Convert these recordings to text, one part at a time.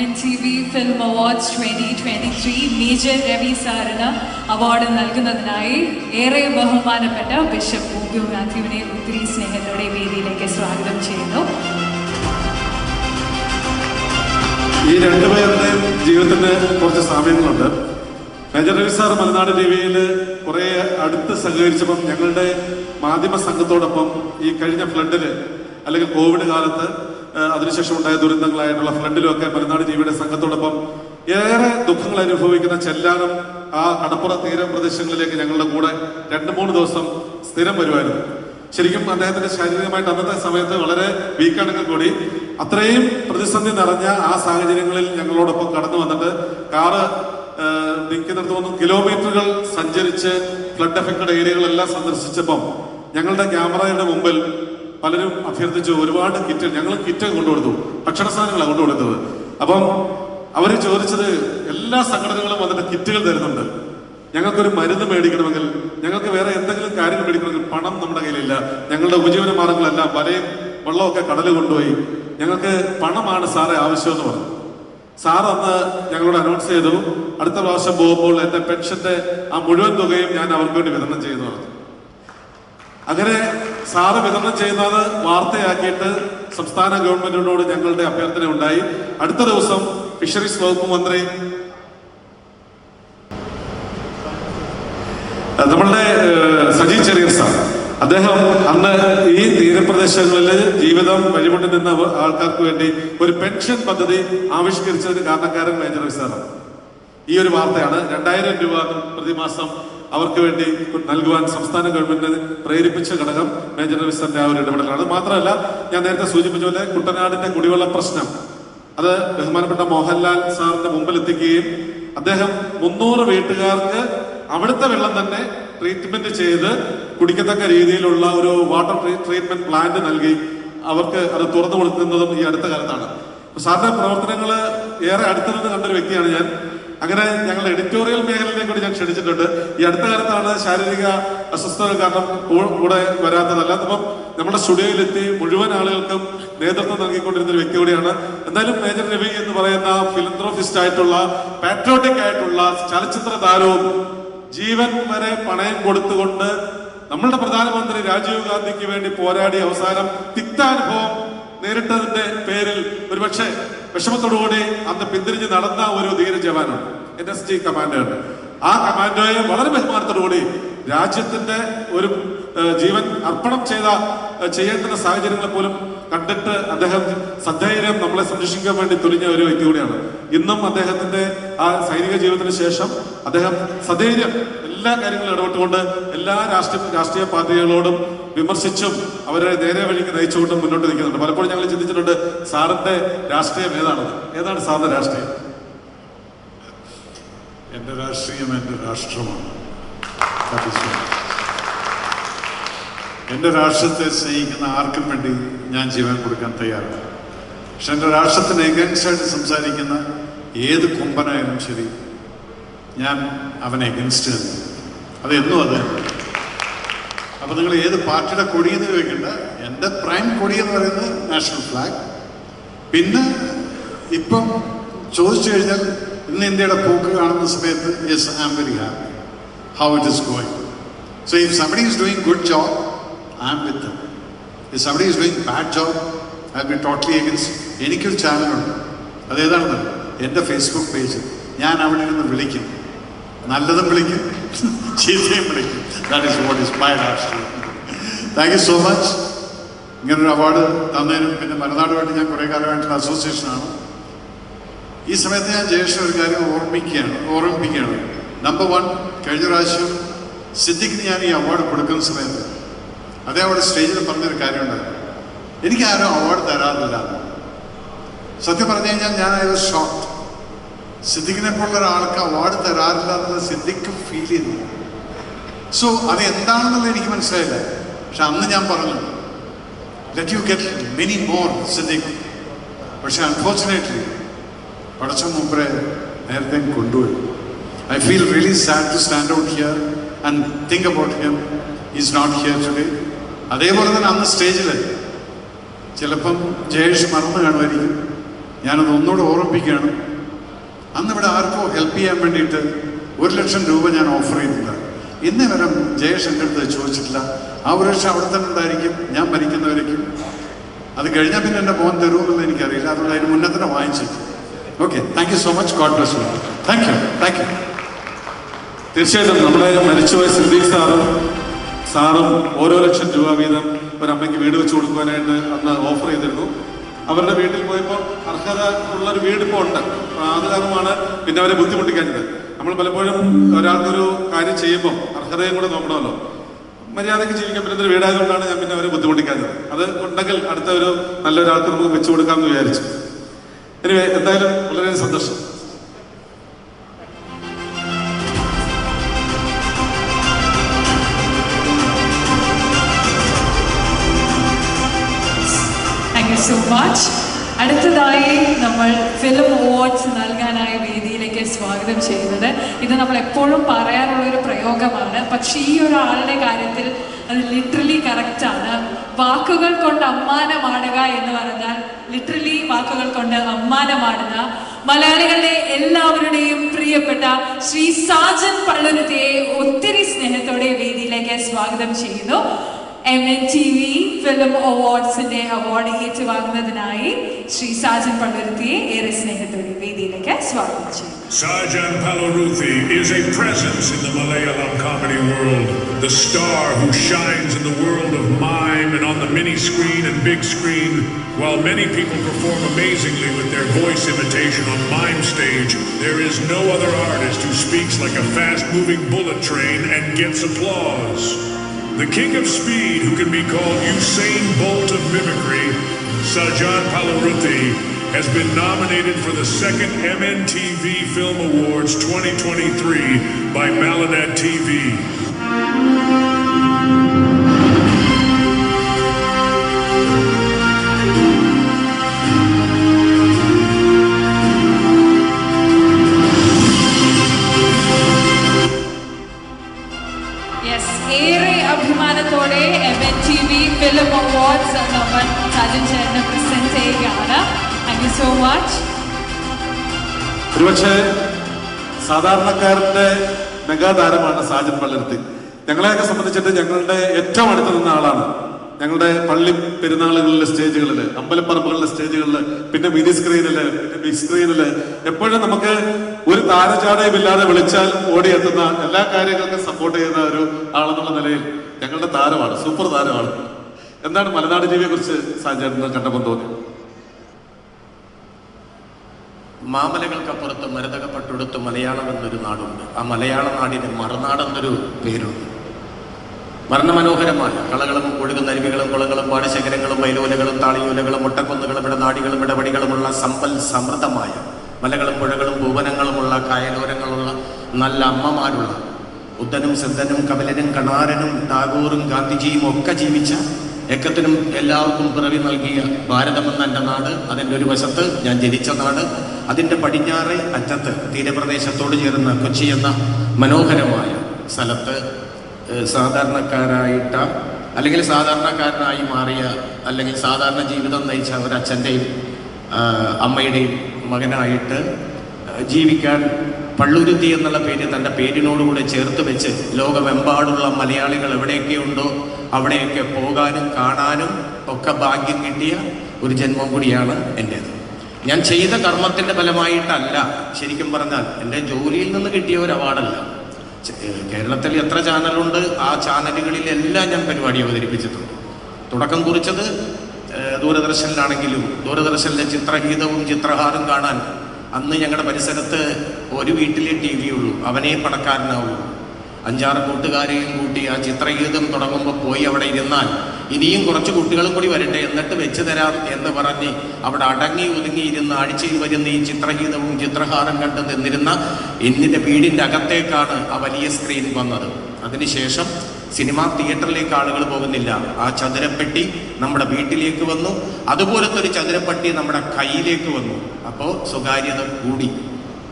Awards film awards twenty twenty three major Ravi സാറിന് award നൽകുന്നതിനായി ഏറെ ബഹുമാനപ്പെട്ട ബിഷപ്പ് ബോബിയോ മാത്യുവിനെ ഒത്തിരി സ്നേഹത്തോടെ വേദിയിലേക്ക് സ്വാഗതം ചെയ്യുന്നു. ഈ രണ്ടുപേരുടെയും ജീവിതത്തിന് കുറച്ച് സാമ്യങ്ങളുണ്ട്. Major Ravi sir Malanad T വിയിൽ കുറെ അടുത്ത് സഹകരിച്ചപ്പം ഞങ്ങളുടെ മാധ്യമ സംഘത്തോടൊപ്പം ഈ കഴിഞ്ഞ ഫ്ലഡിൽ അല്ലെങ്കിൽ കോവിഡ് കാലത്ത് അതിനുശേഷം ഉണ്ടായ ദുരന്തങ്ങളായിട്ടുള്ള ഫ്ലഡിലും ഒക്കെ മലനാട് ജീവിയുടെ സംഘത്തോടൊപ്പം ഏറെ ദുഃഖങ്ങൾ അനുഭവിക്കുന്ന ചെല്ലാനം ആ കടപ്പുറ തീരപ്രദേശങ്ങളിലേക്ക് ഞങ്ങളുടെ കൂടെ രണ്ട് മൂന്ന് ദിവസം സ്ഥിരം വരുമായിരുന്നു. ശരിക്കും അദ്ദേഹത്തിന്റെ ശാരീരികമായിട്ട് അന്നത്തെ സമയത്ത് വളരെ വീക്കാണെങ്കിൽ കൂടി അത്രയും പ്രതിസന്ധി നിറഞ്ഞ ആ സാഹചര്യങ്ങളിൽ ഞങ്ങളോടൊപ്പം കടന്നു വന്നിട്ട് കാറ് നിൽക്കുന്നിടത്ത് കിലോമീറ്ററുകൾ സഞ്ചരിച്ച് ഫ്ലഡ് എഫക്റ്റഡ് ഏരിയകളെല്ലാം സന്ദർശിച്ചപ്പം ഞങ്ങളുടെ ക്യാമറയുടെ മുമ്പിൽ പലരും അഭ്യർത്ഥിച്ചു ഒരുപാട് കിറ്റ് ഞങ്ങൾ കിറ്റ് കൊണ്ടുകൊടുത്തു. ഭക്ഷണ സാധനങ്ങളാണ് കൊണ്ടുകൊടുത്തത്. അപ്പം അവർ ചോദിച്ചത് എല്ലാ സംഘടനകളും വന്നിട്ട് കിറ്റുകൾ തരുന്നുണ്ട്. ഞങ്ങൾക്കൊരു മരുന്ന് മേടിക്കണമെങ്കിൽ ഞങ്ങൾക്ക് വേറെ എന്തെങ്കിലും കാര്യങ്ങൾ മേടിക്കണമെങ്കിൽ പണം നമ്മുടെ കയ്യിലില്ല. ഞങ്ങളുടെ ഉപജീവന മാർഗങ്ങളെല്ലാം വലയും വെള്ളമൊക്കെ കടൽ കൊണ്ടുപോയി. ഞങ്ങൾക്ക് പണമാണ് സാറെ ആവശ്യമെന്ന് പറഞ്ഞു. സാർ അന്ന് ഞങ്ങളോട് അനൗൺസ് ചെയ്തു. അടുത്ത പ്രാവശ്യം പോകുമ്പോൾ എന്റെ പെൻഷന്റെ ആ മുഴുവൻ തുകയും ഞാൻ അവർക്ക് വേണ്ടി വിതരണം ചെയ്യുന്നു അങ്ങനെ സാറ് വിതരണം ചെയ്യുന്നത് വാർത്തയാക്കിയിട്ട് സംസ്ഥാന ഗവൺമെന്റിനോട് ഞങ്ങളുടെ അഭ്യർത്ഥന ഉണ്ടായി. അടുത്ത ദിവസം ഫിഷറീസ് വകുപ്പ് മന്ത്രി നമ്മളുടെ സജി ചെറിയർ സാർ. അദ്ദേഹം അന്ന് ഈ തീരപ്രദേശങ്ങളിൽ ജീവിതം വഴിമുട്ടി നിന്ന ആൾക്കാർക്ക് വേണ്ടി ഒരു പെൻഷൻ പദ്ധതി ആവിഷ്കരിച്ചതിന് കാരണക്കാരൻ മേജർ സാറാണ്. ഈ ഒരു വാർത്തയാണ് രണ്ടായിരം രൂപ പ്രതിമാസം അവർക്ക് വേണ്ടി നൽകുവാൻ സംസ്ഥാന ഗവൺമെന്റിനെ പ്രേരിപ്പിച്ച ഘടകം മേജർ രവി സാറിന്റെ ആ ഒരു ഇടപെടലാണ്. മാത്രമല്ല ഞാൻ നേരത്തെ സൂചിപ്പിച്ച പോലെ കുട്ടനാടിന്റെ കുടിവെള്ള പ്രശ്നം. അത് ബഹുമാനപ്പെട്ട മോഹൻലാൽ സാറിന്റെ മുമ്പിൽ എത്തിക്കുകയും അദ്ദേഹം മുന്നൂറ് വീട്ടുകാർക്ക് അവിടുത്തെ വെള്ളം തന്നെ ട്രീറ്റ്മെന്റ് ചെയ്ത് കുടിക്കത്തക്ക രീതിയിലുള്ള ഒരു വാട്ടർ ട്രീറ്റ്മെന്റ് പ്ലാന്റ് നൽകി അവർക്ക് അത് തുറന്നു കൊടുക്കുന്നതും ഈ അടുത്ത കാലത്താണ്. സാറിന്റെ പ്രവർത്തനങ്ങൾ ഏറെ അടുത്തു നിന്ന് കണ്ടൊരു വ്യക്തിയാണ് ഞാൻ. അങ്ങനെ ഞങ്ങൾ എഡിറ്റോറിയൽ മേഖലയിലേക്ക് കൂടി ഞാൻ ക്ഷണിച്ചിട്ടുണ്ട്. ഈ അടുത്ത കാലത്താണ് ശാരീരിക അസ്വസ്ഥത കാരണം കൂടെ വരാത്തതല്ല. അപ്പം നമ്മുടെ സ്റ്റുഡിയോയിലെത്തി മുഴുവൻ ആളുകൾക്കും നേതൃത്വം നൽകിക്കൊണ്ടിരുന്ന ഒരു വ്യക്തി കൂടിയാണ്. എന്തായാലും മേജർ രവി എന്ന് പറയുന്ന ഫിലന്ത്രോഫിസ്റ്റ് ആയിട്ടുള്ള പാട്രോട്ടിക് ആയിട്ടുള്ള ചലച്ചിത്ര താരവും ജീവൻ വരെ പണയം കൊടുത്തുകൊണ്ട് നമ്മളുടെ പ്രധാനമന്ത്രി രാജീവ് ഗാന്ധിക്ക് വേണ്ടി പോരാടി അവസാനം തിക്താനുഭവം നേരിട്ടതിന്റെ പേരിൽ ഒരുപക്ഷെ വിഷമത്തോടുകൂടി അന്ന് പിന്തിരിഞ്ഞ് നടന്ന ഒരു ധീര ജവാനാണ് എൻ എസ് ജി കമാൻഡോയുണ്ട് ആ കമാൻഡോയെ വളരെ ബഹുമാനത്തോടുകൂടി രാജ്യത്തിന്റെ ഒരു ജീവൻ അർപ്പണം ചെയ്ത ചെയ്യേണ്ടുന്ന സാഹചര്യങ്ങൾ പോലും കണ്ടിട്ട് അദ്ദേഹം സദ്ധൈര്യം നമ്മളെ സംരക്ഷിക്കാൻ വേണ്ടി തുനിഞ്ഞ ഒരു വ്യക്തി കൂടിയാണ്. ഇന്നും അദ്ദേഹത്തിന്റെ ആ സൈനിക ജീവിതത്തിന് ശേഷം അദ്ദേഹം സധൈര്യം എല്ലാ കാര്യങ്ങളും ഇടപെട്ടുകൊണ്ട് എല്ലാ രാഷ്ട്രീയ രാഷ്ട്രീയ പാർട്ടികളോടും വിമർശിച്ചും അവരെ നേരെ വഴിക്ക് നയിച്ചുകൊണ്ടും മുന്നോട്ട് നിൽക്കുന്നുണ്ട്. പലപ്പോഴും ഞങ്ങൾ ചിന്തിച്ചിട്ടുണ്ട് സാറിന്റെ രാഷ്ട്രീയം ഏതാണെന്ന്. ഏതാണ് സാറിന്റെ രാഷ്ട്രീയം? എന്റെ രാഷ്ട്രീയം എന്റെ രാഷ്ട്രമാണ്. എന്റെ രാഷ്ട്രത്തെ സ്നേഹിക്കുന്ന ആർക്കും വേണ്ടി ഞാൻ ജീവൻ കൊടുക്കാൻ തയ്യാറാണ്. പക്ഷെ എന്റെ രാഷ്ട്രത്തിന് എഗൻസ്റ്റായിട്ട് സംസാരിക്കുന്ന ഏത് കൊമ്പനായാലും ശരി ഞാൻ അവനെ എഗൻസ്റ്റ് തന്നെ അത് എന്നും അത്? തന്നെ. അപ്പൊ നിങ്ങൾ ഏത് പാർട്ടിയുടെ കൊടിയെന്ന് ചോദിക്കണ്ട. എന്റെ പ്രൈം കൊടി എന്ന് പറയുന്നത് നാഷണൽ ഫ്ലാഗ്. പിന്നെ ഇപ്പം ചോദിച്ചു കഴിഞ്ഞാൽ ഇന്ന് ഇന്ത്യയുടെ പോക്ക് കാണുന്ന സമയത്ത് yes I am very happy. How it is going so if somebody is doing good job I am with if somebody is doing bad job I be totally against എനിക്കൊരു ചാനലുണ്ട് അതേതാണെന്ന് എന്റെ ഫേസ്ബുക്ക് പേജ് ഞാൻ അവിടെ ഇരുന്ന് വിളിക്കും. നല്ലതും വിളിക്കും. ചീത്തയും വിളിക്കും. That is what is my രാഷ്ട്രീയം താങ്ക് യു സോ മച്ച് ഇങ്ങനൊരു അവാർഡ് തന്നതിനും പിന്നെ മലനാടുമായിട്ട് ഞാൻ കുറേ കാലമായിട്ടുള്ള അസോസിയേഷനാണ് ഈ സമയത്ത് ഞാൻ ജയേഷ് ഒരു കാര്യം ഓർമ്മിക്കുകയാണ് ഓർമ്മിപ്പിക്കുകയാണ്. നമ്പർ വൺ കഴിഞ്ഞ പ്രാവശ്യം സിദ്ദിഖിന് ഞാൻ ഈ അവാർഡ് കൊടുക്കുന്ന സമയത്ത് അതേ അവിടെ സ്റ്റേജിൽ പറഞ്ഞൊരു കാര്യമുണ്ടായിരുന്നു. എനിക്ക് ആരും അവാർഡ് തരാറില്ല സത്യം പറഞ്ഞു കഴിഞ്ഞാൽ ഞാൻ ഐ വാസ് സിദ്ദിഖിനെ പോലുള്ള ഒരാൾക്ക് അവാർഡ് തരാറില്ല എന്നത് സിദ്ദിഖ് ഫീൽ ചെയ്യുന്നു. സോ അത് എന്താണെന്നുള്ളത് എനിക്ക് മനസ്സിലായില്ല. പക്ഷെ അന്ന് ഞാൻ പറഞ്ഞു let you get many more Siddique. പക്ഷെ അൺഫോർച്ചുനേറ്റ്ലി പടച്ച മുമ്പേ നേരത്തെ കൊണ്ടുപോയി. I feel really sad to stand out here and think about him is not here today അതേപോലെ തന്നെ അന്ന് സ്റ്റേജിൽ ചിലപ്പം ജയേഷ് മറന്നു കാണുമായിരിക്കും. ഞാനത് ഒന്നുകൂടെ ഓർമ്മിപ്പിക്കുകയാണ്. അന്ന് ഇവിടെ ആർക്കോ ഹെൽപ്പ് ചെയ്യാൻ വേണ്ടിയിട്ട് ഒരു ലക്ഷം രൂപ ഞാൻ ഓഫർ ചെയ്തിട്ടുണ്ട് ഇന്നേ വരെ ജയേഷ് അടുത്ത് ചോദിച്ചിട്ടില്ല. ആ ഒരു ലക്ഷം അവിടെ തന്നെ ഉണ്ടായിരിക്കും. ഞാൻ മരിക്കുന്നവരേക്കും അത് കഴിഞ്ഞാൽ പിന്നെ എന്റെ മോൻ തരുമെന്നുള്ളത് എനിക്കറിയില്ല. അതുകൊണ്ട് അതിന് മുന്നേ തന്നെ വാങ്ങിച്ചു okay thank you so much God bless you thank you thank you തീർച്ചയായിട്ടും നമ്മുടെ മരിച്ചുപോയ സിദ്ദീഖ് സാറും സാറും ഓരോ ലക്ഷം രൂപ വീതം ഒരമ്മയ്ക്ക് വീട് വെച്ച് കൊടുക്കുവാനായിട്ട് അന്ന് ഓഫർ ചെയ്തിരുന്നു. അവരുടെ വീട്ടിൽ പോയപ്പോൾ അർഹത ഉള്ളൊരു വീട് ഉണ്ട്. അത് കാരണമാണ് പിന്നെ അവരെ ബുദ്ധിമുട്ടിക്കാഞ്ഞത്. നമ്മൾ പലപ്പോഴും ഒരാൾക്കൊരു കാര്യം ചെയ്യുമ്പോൾ അർഹതയും കൂടെ നോക്കണമല്ലോ. മര്യാദയ്ക്ക് ജീവിക്കാൻ പറ്റുന്ന ഒരു വീടായതുകൊണ്ടാണ് ഞാൻ പിന്നെ അവരെ ബുദ്ധിമുട്ടിക്കാഞ്ഞത്. അത് ഉണ്ടെങ്കിൽ അടുത്ത ഒരു നല്ലൊരാൾക്ക് നമുക്ക് വെച്ചു കൊടുക്കാമെന്ന് വിചാരിച്ചു. എനിവേ എന്തായാലും വളരെ സന്തോഷം. സോ മച്ച് അടുത്തതായി നമ്മൾ ഫിലിം അവാർഡ്സ് നൽകാനായി വേദിയിലേക്ക് സ്വാഗതം ചെയ്യുന്നത്. ഇത് നമ്മൾ എപ്പോഴും പറയാറുള്ള ഒരു പ്രയോഗമാണ്. പക്ഷേ ഈ ഒരാളുടെ കാര്യത്തിൽ അത് ലിറ്ററലി കറക്റ്റാണ് വാക്കുകൾ കൊണ്ട് അമ്മാനമാടുക എന്ന് പറഞ്ഞാൽ ലിറ്ററലി വാക്കുകൾ കൊണ്ട് അമ്മാനമാടുന്ന മലയാളികളുടെ എല്ലാവരുടെയും പ്രിയപ്പെട്ട ശ്രീ സാജൻ പള്ളുരുത്തിയെ ഒത്തിരി സ്നേഹത്തോടെ വേദിയിലേക്ക് സ്വാഗതം ചെയ്യുന്നു. M N T V film അവാർഡ്സിന്റെ award ഏറ്റുവാങ്ങുന്നതിനായി Shri Sajan പള്ളുരുത്തിയെ ഏറെ സ്നേഹത്തോടെ വേദിയിലേക്ക് സ്വാഗതം ചെയ്യുന്നു Sajan Palaruthi is a presence in the Malayalam comedy world, the star who shines in the world of mime and on the mini screen and big screen. While many people perform amazingly with their voice imitation on mime stage, there is no other artist who speaks like a fast moving bullet train and gets applause. The king of speed, who can be called Usain Bolt of mimicry, Sajan Palaruthi, has been nominated for the second MNTV Film Awards 2023 by Malanet TV. You so much ഒരുപക്ഷെ സാധാരണക്കാരന്റെ മെഗാതാരമാണ് സാജൻ പള്ളിരുത്തി ഞങ്ങളെയൊക്കെ സംബന്ധിച്ചിട്ട് ഞങ്ങളുടെ ഏറ്റവും അടുത്ത് നിന്ന ആളാണ്. ഞങ്ങളുടെ പള്ളി പെരുന്നാളുകളിലെ സ്റ്റേജുകളിൽ അമ്പലപ്പറമ്പുകളിലെ സ്റ്റേജുകളിൽ പിന്നെ മിനി സ്ക്രീനിൽ പിന്നെ ബിഗ് സ്ക്രീനിൽ എപ്പോഴും നമുക്ക് ഒരു താരചാടയും ഇല്ലാതെ വിളിച്ചാൽ ഓടിയെത്തുന്ന എല്ലാ കാര്യങ്ങൾക്കും സപ്പോർട്ട് ചെയ്യുന്ന ഒരു ആളെന്നുള്ള നിലയിൽ ഞങ്ങളുടെ താരമാണ് സൂപ്പർ താരമാണ്. എന്താണ് മലനാട് ജീവിയെ കുറിച്ച് സാജൻ കണ്ടപ്പോൾ തോന്നി മാമലകൾക്കപ്പുറത്ത് മരതകപ്പെട്ടെടുത്ത് മലയാളം എന്നൊരു നാടുണ്ട്. ആ മലയാള നാടിന് മറുനാടെന്നൊരു പേരുണ്ട്. വർണമനോഹരമായ കളകളും ഒഴുകുന്ന അരുവികളും കുളങ്ങളും പാടശേഖരങ്ങളും മൈലോലകളും താളിയോലകളും മുട്ടക്കൊന്നുകളും ഇടനാടികളും ഇടപടികളുമുള്ള സമ്പൽ സമൃദ്ധമായ മലകളും പുഴകളും ഭൂവനങ്ങളുമുള്ള കായലോരങ്ങളുള്ള നല്ല അമ്മമാരുള്ള ബുദ്ധനും സിദ്ധനും കപിലനും കണാരനും ടാഗോറും ഗാന്ധിജിയും ഒക്കെ ജീവിച്ച ഏക്കത്തിനും എല്ലാവർക്കും പിറവി നൽകിയ ഭാരതമെന്ന എന്റെ നാട് അതിന്റെ ഒരു വശത്ത് ഞാൻ ജനിച്ച നാട് അതിന്റെ പടിഞ്ഞാറ് അറ്റത്ത് തീരപ്രദേശത്തോട് ചേർന്ന കൊച്ചി എന്ന മനോഹരമായ സ്ഥലത്ത് സാധാരണക്കാരായിട്ട അല്ലെങ്കിൽ സാധാരണക്കാരനായി മാറിയ അല്ലെങ്കിൽ സാധാരണ ജീവിതം നയിച്ച ഒരച്ഛന്റെയും അമ്മയുടെയും മകനായിട്ട് ജീവിക്കാൻ പള്ളുരുത്തി എന്നുള്ള പേര് തന്റെ പേരിനോടുകൂടെ ചേർത്ത് വെച്ച് ലോകമെമ്പാടുള്ള മലയാളികൾ എവിടെയൊക്കെ ഉണ്ടോ അവിടെയൊക്കെ പോകാനും കാണാനും ഒക്കെ ഭാഗ്യം കിട്ടിയ ഒരു ജന്മം കൂടിയാണ് എന്റേത് ഞാൻ ചെയ്ത കർമ്മത്തിന്റെ ഫലമായിട്ടല്ല. ശരിക്കും പറഞ്ഞാൽ എന്റെ ജോലിയിൽ നിന്ന് കിട്ടിയ ഒരു അവാർഡല്ല. കേരളത്തിൽ എത്ര ചാനലുണ്ട് ആ ചാനലുകളിലെല്ലാം ഞാൻ പരിപാടി അവതരിപ്പിച്ചിട്ടുണ്ട്. തുടക്കം കുറിച്ചത് ദൂരദർശനിലാണെങ്കിലും ദൂരദർശനിലെ ചിത്രഗീതവും ചിത്രഹാരം കാണാൻ അന്ന് ഞങ്ങളുടെ പരിസരത്ത് ഒരു വീട്ടിലെ ടി വി ഉള്ളൂ. അവനേ പണക്കാരനാവുള്ളൂ. അഞ്ചാറ് കൂട്ടുകാരെയും കൂട്ടി ആ ചിത്രഗീതം തുടങ്ങുമ്പോൾ പോയി അവിടെ ഇരുന്നാൽ ഇനിയും കുറച്ച് കുട്ടികളും കൂടി വരട്ടെ എന്നിട്ട് വെച്ച് തരാം എന്ന് പറഞ്ഞ് അവിടെ അടങ്ങി ഒതുങ്ങിയിരുന്ന ആഴ്ചയിൽ വരുന്ന ഈ ചിത്രഗീതവും ചിത്രഹാരം കണ്ട് നിന്നിരുന്ന എന്നിന്റെ വീടിന്റെ അകത്തേക്കാണ് ആ വലിയ സ്ക്രീൻ വന്നത്. അതിനുശേഷം സിനിമാ തിയേറ്ററിലേക്ക് ആളുകൾ പോകുന്നില്ല. ആ ചതുരപ്പെട്ടി നമ്മുടെ വീട്ടിലേക്ക് വന്നു. അതുപോലത്തെ ഒരു ചതുരപ്പെട്ടി നമ്മുടെ കയ്യിലേക്ക് വന്നു. അപ്പോൾ സ്വകാര്യത കൂടി.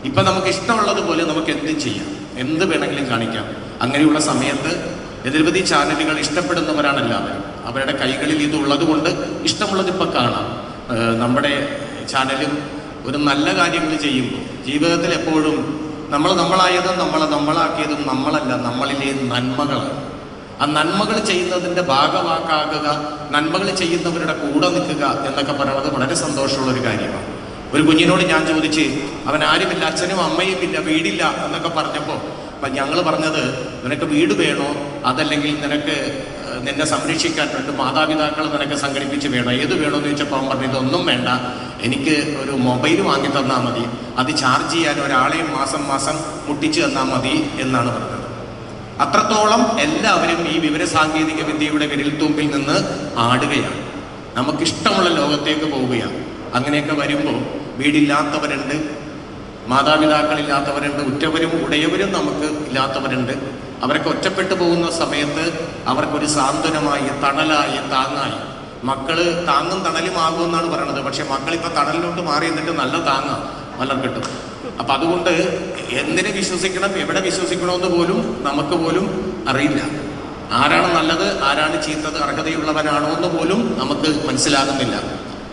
ഇപ്പം നമുക്ക് ഇഷ്ടമുള്ളതുപോലെ നമുക്ക് എന്തും ചെയ്യാം. എന്ത് വേണമെങ്കിലും കാണിക്കാം. അങ്ങനെയുള്ള സമയത്ത് നിരവധി ചാനലുകൾ ഇഷ്ടപ്പെടുന്നവരാണ് എല്ലാവരും. അവരുടെ കൈകളിൽ ഇതുള്ളത് കൊണ്ട് ഇഷ്ടമുള്ളത് ഇപ്പം കാണാം. നമ്മുടെ ചാനലും ഒരു നല്ല കാര്യങ്ങൾ ചെയ്യുമ്പോൾ ജീവിതത്തിൽ എപ്പോഴും നമ്മൾ നമ്മളായതും നമ്മളെ നമ്മളാക്കിയതും നമ്മളല്ല നമ്മളിലെ നന്മകളാണ്. ആ നന്മകൾ ചെയ്യുന്നതിന്റെ ഭാഗവാക്കാകുക നന്മകൾ ചെയ്യുന്നവരുടെ കൂടെ നിൽക്കുക എന്നൊക്കെ പറയുന്നത് വളരെ സന്തോഷമുള്ള ഒരു കാര്യമാണ്. ഒരു കുഞ്ഞിനോട് ഞാൻ ചോദിച്ച് അവൻ ആരുമില്ല അച്ഛനും അമ്മയും ഇല്ല വീടില്ല എന്നൊക്കെ പറഞ്ഞപ്പോൾ അപ്പം ഞങ്ങൾ പറഞ്ഞത് നിനക്ക് വീട് വേണോ? അതല്ലെങ്കിൽ നിനക്ക് നിന്നെ സംരക്ഷിക്കാൻ വേണ്ടി മാതാപിതാക്കൾ നിനക്ക് സംഘടിപ്പിച്ച് വേണം. ഏത് വേണമെന്ന് ചോദിച്ചപ്പോൾ അവൻ പറഞ്ഞു ഇതൊന്നും വേണ്ട. എനിക്ക് ഒരു മൊബൈൽ വാങ്ങി തന്നാൽ മതി. അത് ചാർജ് ചെയ്യാൻ ഒരാളെയും മാസം മാസം മുട്ടിച്ച് തന്നാൽ മതി എന്നാണ് പറഞ്ഞത്. അത്രത്തോളം എല്ലാവരും ഈ വിവര സാങ്കേതിക വിദ്യയുടെ വിരൽത്തുമ്പിൽ നിന്ന് ആടുകയാണ്. നമുക്കിഷ്ടമുള്ള ലോകത്തേക്ക് പോവുകയാണ്. അങ്ങനെയൊക്കെ വരുമ്പോൾ വീടില്ലാത്തവരുണ്ട് മാതാപിതാക്കളില്ലാത്തവരുണ്ട് ഉറ്റവരും ഉടയവരും നമുക്ക് ഇല്ലാത്തവരുണ്ട്. അവരൊക്കെ ഒറ്റപ്പെട്ടു പോകുന്ന സമയത്ത് അവർക്കൊരു സാന്ത്വനമായി തണലായി താങ്ങായി. മക്കൾ താങ്ങും തണലും ആകും എന്നാണ് പറയണത്. പക്ഷെ മക്കൾ ഇപ്പൊ തണലിലോട്ട് മാറി എന്നിട്ട് നല്ല താങ്ങ പലർക്കിട്ടും അപ്പൊ അതുകൊണ്ട് എന്തിനെ വിശ്വസിക്കണം എവിടെ വിശ്വസിക്കണമെന്ന് പോലും നമുക്ക് പോലും അറിയില്ല. ആരാണ് നല്ലത് ആരാണ് ചീത്തത് അർഹതയുള്ളവനാണോ എന്ന് പോലും നമുക്ക് മനസ്സിലാകുന്നില്ല.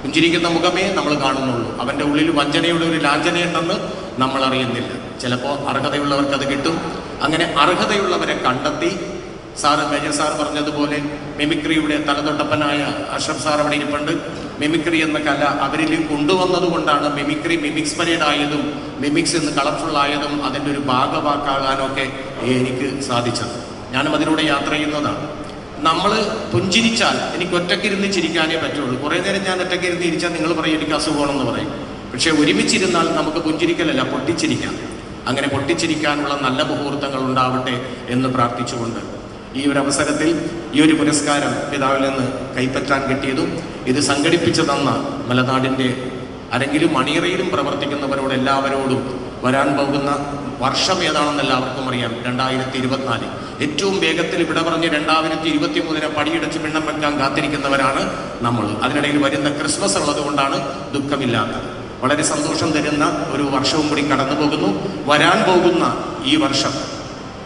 പുഞ്ചിരിക്കുന്ന മുഖമേ നമ്മൾ കാണുന്നുള്ളൂ. അവന്റെ ഉള്ളിൽ വഞ്ചനയുടെ ഒരു ലാഞ്ചനയുണ്ടെന്ന് നമ്മൾ അറിയുന്നില്ല. ചിലപ്പോൾ അർഹതയുള്ളവർക്ക് അത് കിട്ടും. അങ്ങനെ അർഹതയുള്ളവരെ കണ്ടെത്തി സാറ് മേജർ സാർ പറഞ്ഞതുപോലെ മിമിക്രിയുടെ തലതൊട്ടപ്പനായ അഷ്റഫ് സാർ അവിടെ ഇരിപ്പുണ്ട്. മിമിക്രി എന്ന കല അവരിൽ കൊണ്ടുവന്നതുകൊണ്ടാണ് മിമിക്രി മിമിക്സ് പരേഡ് ആയതും മിമിക്സ് എന്ന് കളർഫുൾ ആയതും അതിന്റെ ഒരു ഭാഗവാക്കാകാനൊക്കെ എനിക്ക് സാധിച്ചത്. ഞാനും അതിലൂടെ യാത്ര ചെയ്യുന്നതാണ്. നമ്മൾ പുഞ്ചിരിച്ചാൽ എനിക്ക് ഒറ്റക്കിരുന്ന് ചിരിക്കാനേ പറ്റുള്ളൂ. കുറേ നേരം ഞാൻ ഒറ്റക്കിരുന്ന് ഇരിച്ചാൽ നിങ്ങൾ പറയും എനിക്ക് അസുഖമാണെന്ന് പറയും. പക്ഷേ ഒരുമിച്ചിരുന്നാൽ നമുക്ക് പുഞ്ചിരിക്കലല്ല പൊട്ടിച്ചിരിക്കാം. അങ്ങനെ പൊട്ടിച്ചിരിക്കാനുള്ള നല്ല മുഹൂർത്തങ്ങൾ ഉണ്ടാവട്ടെ എന്ന് പ്രാർത്ഥിച്ചുകൊണ്ട് ഈ ഒരു അവസരത്തിൽ ഈ ഒരു പുരസ്കാരം പിതാവിൽ നിന്ന് കൈപ്പറ്റാൻ കിട്ടിയതും ഇത് സംഘടിപ്പിച്ചു തന്ന മലനാടിന്റെ അല്ലെങ്കിലും മണിയറയിലും പ്രവർത്തിക്കുന്നവരോട് എല്ലാവരോടും വരാൻ പോകുന്ന വർഷം ഏതാണെന്ന് എല്ലാവർക്കും അറിയാം. രണ്ടായിരത്തി ഇരുപത്തിനാല് ഏറ്റവും വേഗത്തിൽ ഇവിടെ പറഞ്ഞ് രണ്ടായിരത്തി ഇരുപത്തി മൂന്നിനെ പടിയടച്ച് പിണ്ണം വെക്കാൻ കാത്തിരിക്കുന്നവരാണ് നമ്മൾ. അതിനിടയിൽ വരുന്ന ക്രിസ്മസ് ഉള്ളത് കൊണ്ടാണ് ദുഃഖമില്ലാത്തത്. വളരെ സന്തോഷം തരുന്ന ഒരു വർഷവും കൂടി കടന്നു പോകുന്നു. വരാൻ പോകുന്ന ഈ വർഷം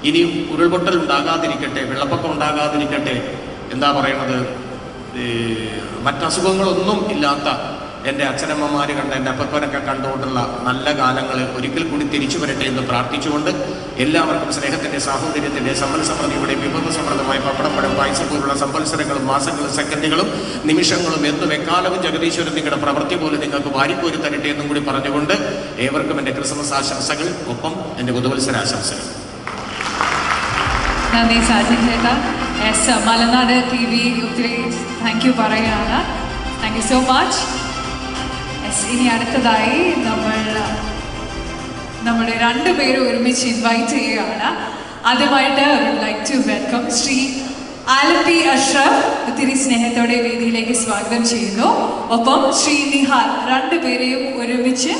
ഇനി ഉരുൾപൊട്ടൽ ഉണ്ടാകാതിരിക്കട്ടെ വെള്ളപ്പൊക്കം ഉണ്ടാകാതിരിക്കട്ടെ എന്താ പറയണത്? മറ്റസുഖങ്ങളൊന്നും ഇല്ലാത്ത എന്റെ അച്ഛനമ്മമാർ കണ്ട എന്റെ അപ്പപ്പനൊക്കെ കണ്ടുകൊണ്ടുള്ള നല്ല കാലങ്ങൾ ഒരിക്കൽ കൂടി തിരിച്ചു വരട്ടെ എന്ന് പ്രാർത്ഥിച്ചുകൊണ്ട് എല്ലാവർക്കും സ്നേഹത്തിന്റെ സാഹോദര്യത്തിന്റെ സമ്പൽ സമൃദ്ധിയുടെ വിഭവ സമൃദ്ധമായ പപ്പടം പടം പായസം പോലുള്ള സമ്പത്സരങ്ങളും മാസങ്ങളും സെക്കൻഡുകളും നിമിഷങ്ങളും എന്നും എക്കാലവും ജഗദീശ്വരൻ നിങ്ങളുടെ പ്രവൃത്തി പോലെ നിങ്ങൾക്ക് വാരിക്കോരി തരട്ടെ എന്നും കൂടി പറഞ്ഞുകൊണ്ട് ഏവർക്കും എന്റെ ക്രിസ്മസ് ആശംസകൾ ഒപ്പം എന്റെ പുതുവത്സര ആശംസകൾ നന്ദി Saji S Malanad T V ഒത്തിരി താങ്ക് യു പറയുകയാണ്. താങ്ക് യു സോ മച്ച് ഇനി അടുത്തതായി നമ്മൾ നമ്മുടെ രണ്ടുപേരും ഒരുമിച്ച് ഇൻവൈറ്റ് ചെയ്യുകയാണ്. ആദ്യമായിട്ട് like to welcome Shri Alleppey Ashraf ഒത്തിരി സ്നേഹത്തോടെ വേദിയിലേക്ക് സ്വാഗതം ചെയ്യുന്നു. ഒപ്പം ശ്രീ നിഹാൽ രണ്ടുപേരെയും ഒരുമിച്ച്